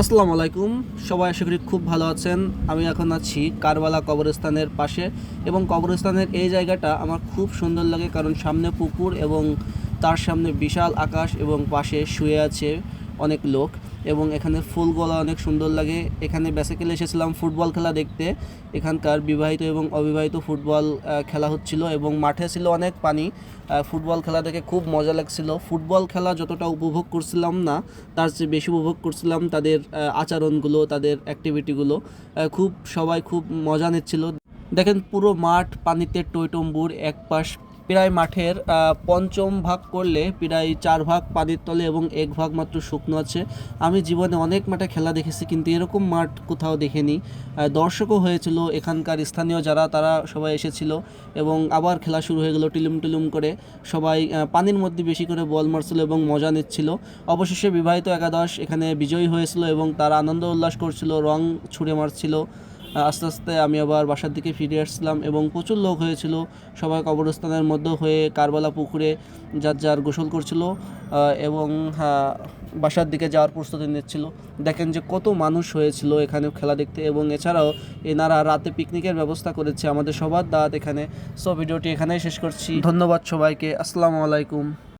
আসসালামু আলাইকুম। সবাই আশা করি খুব ভালো আছেন। আমি এখন আছি কারবালা কবরস্থানের পাশে এবং কবরস্থানের এই জায়গাটা আমার খুব সুন্দর লাগে কারণ সামনে পুকুর এবং তার সামনে বিশাল আকাশ এবং পাশে শুয়ে আছে অনেক লোক। এবং এখানে ফুলগুলো অনেক সুন্দর লাগে। এখানে বেসিক্যালি এসেছিলাম ফুটবল খেলা দেখতে। এখানকার বিবাহিত এবং অবিবাহিত ফুটবল খেলা হচ্ছিল এবং মাঠে ছিল অনেক পানি। ফুটবল খেলা দেখে খুব মজা লাগছিল। ফুটবল খেলা যতটা উপভোগ করছিলাম না, তার চেয়ে বেশি উপভোগ করছিলাম তাদের আচরণগুলো, তাদের অ্যাক্টিভিটিগুলো খুব সবাই খুব মজা নিচ্ছিল। দেখেন পুরো মাঠ পানিতে টইটম্বুর এক পাশ প্রায় মাঠের পঞ্চম ভাগ করলে প্রায় চার ভাগ পানির তলে এবং এক ভাগ মাত্র শুকনো আছে। আমি জীবনে অনেক মাঠে খেলা দেখেছি, কিন্তু এরকম মাঠ কোথাও দেখিনি। দর্শকও হয়েছিল এখানকার স্থানীয় যারা, তারা সবাই এসেছিল এবং আবার খেলা শুরু হয়ে গেল টিলুম টিলুম করে। সবাই পানির মধ্যে বেশি করে বল মারছিল এবং মজা নিচ্ছিল। অবশেষে বিবাহিত একাদশ এখানে বিজয়ী হয়েছিল এবং তারা আনন্দ উল্লাস করছিল, রং ছুঁড়ে মারছিল। আস্তে আস্তে আমি আবার বাসার দিকে ফিরে আসছিলাম এবং প্রচুর লোক হয়েছিল। সবাই কবরস্থানের মধ্যে হয়ে কারবালা পুকুরে যার যার গোসল করছিল এবং হ্যাঁ, বাসার দিকে যাওয়ার প্রস্তুতি নিচ্ছিল। দেখেন যে কত মানুষ হয়েছিল এখানে খেলা দেখতে এবং এছাড়াও এনারা রাতে পিকনিকের ব্যবস্থা করেছে আমাদের সবার দাঁত এখানে। সো ভিডিওটি এখানেই শেষ করছি। ধন্যবাদ সবাইকে। আসসালামু আলাইকুম।